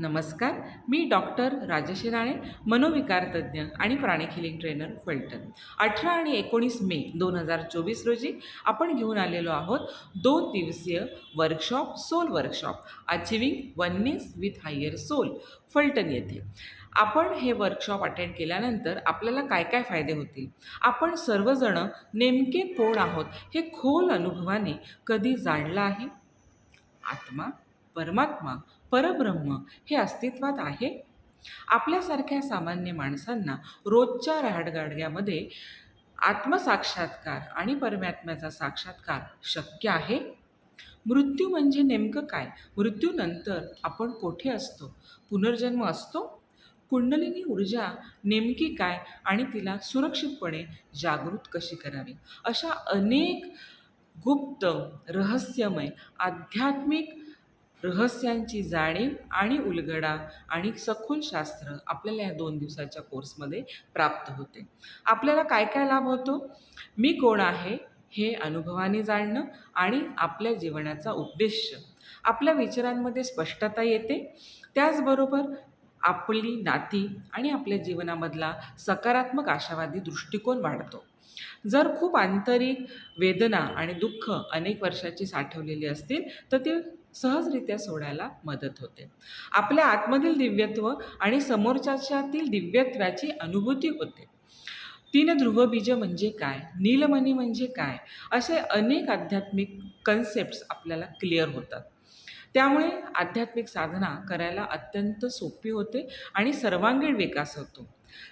नमस्कार मी डॉक्टर राजश्री राणे मनोविकार तज्ज्ञ आणि प्राणिक हिलिंग ट्रेनर फलटण. अठरा आणि एकोणीस मे दोन हजार चोवीस रोजी आपण घेऊन आलेलो आहोत दोन दिवसीय workshop soul workshop achieving oneness with higher soul Phaltan येथे. आपण हे वर्कशॉप अटेंड केल्यानंतर आपल्याला काय काय फायदे होतील? आपण सर्वजणं नेमके कोण आहोत? हे खोल अनुभवाने कधी जाणलं आहे? आत्मा परमात्मा परब्रह्म हे अस्तित्वात आहे. आपल्यासारख्या सामान्य माणसांना रोजच्या राहाडगाडग्यामध्ये आत्मसाक्षात्कार आणि परमात्म्याचा साक्षात्कार शक्य आहे? मृत्यू म्हणजे नेमकं काय? मृत्यूनंतर आपण कोठे असतो? पुनर्जन्म असतो? कुंडलिनी ऊर्जा नेमकी काय आणि तिला सुरक्षितपणे जागृत कशी करावी? अशा अनेक गुप्त रहस्यमय आध्यात्मिक रहस्यांची जाणीव आणि उलगडा आणि सखोल शास्त्र आपल्याला या दोन दिवसाच्या कोर्समध्ये प्राप्त होते. आपल्याला काय काय लाभ होतो? मी कोण आहे हे अनुभवाने जाणणं आणि आपल्या जीवनाचा उद्देश. आपल्या विचारांमध्ये स्पष्टता येते. त्याचबरोबर आपली नाती आणि आपल्या जीवनामधला सकारात्मक आशावादी दृष्टिकोन वाढतो. जर खूप आंतरिक वेदना आणि दुःख अनेक वर्षाची साठवलेली असतील तर ती सहजरित्या सोडायला मदत होते. आपल्या आतमधील दिव्यत्व आणि समोरच्यातील दिव्यत्वाची अनुभूती होते. तीन ध्रुवबीज म्हणजे काय? नीलमणी म्हणजे काय? असे अनेक आध्यात्मिक कन्सेप्ट्स आपल्याला क्लिअर होतात. त्यामुळे आध्यात्मिक साधना करायला अत्यंत सोपी होते आणि सर्वांगीण विकास होतो.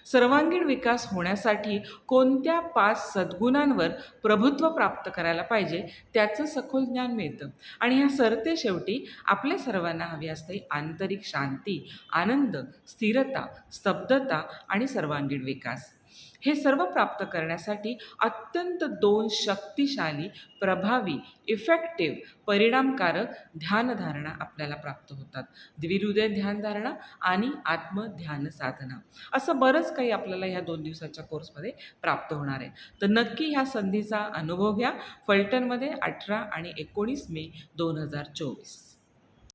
सर्वांगीण विकास होण्यासाठी कोणत्या पाच सद्गुणांवर प्रभुत्व प्राप्त करायला पाहिजे त्याचं सखोल ज्ञान मिळतं. आणि ह्या सरते शेवटी आपल्या सर्वांना हवी असते आंतरिक शांती आनंद स्थिरता स्तब्धता आणि सर्वांगीण विकास. हे सर्व प्राप्त करण्यासाठी अत्यंत दोन शक्तिशाली प्रभावी इफेक्टिव्ह परिणामकारक ध्यानधारणा आपल्याला प्राप्त होतात. द्विहृदय ध्यानधारणा आणि आत्मध्यान साधना. असं बरंच काही आपल्याला ह्या दोन दिवसाच्या कोर्समध्ये प्राप्त होणार आहे. तर नक्की ह्या संधीचा अनुभव घ्या. फलटणमध्ये अठरा आणि एकोणीस मे दोन हजार चोवीस.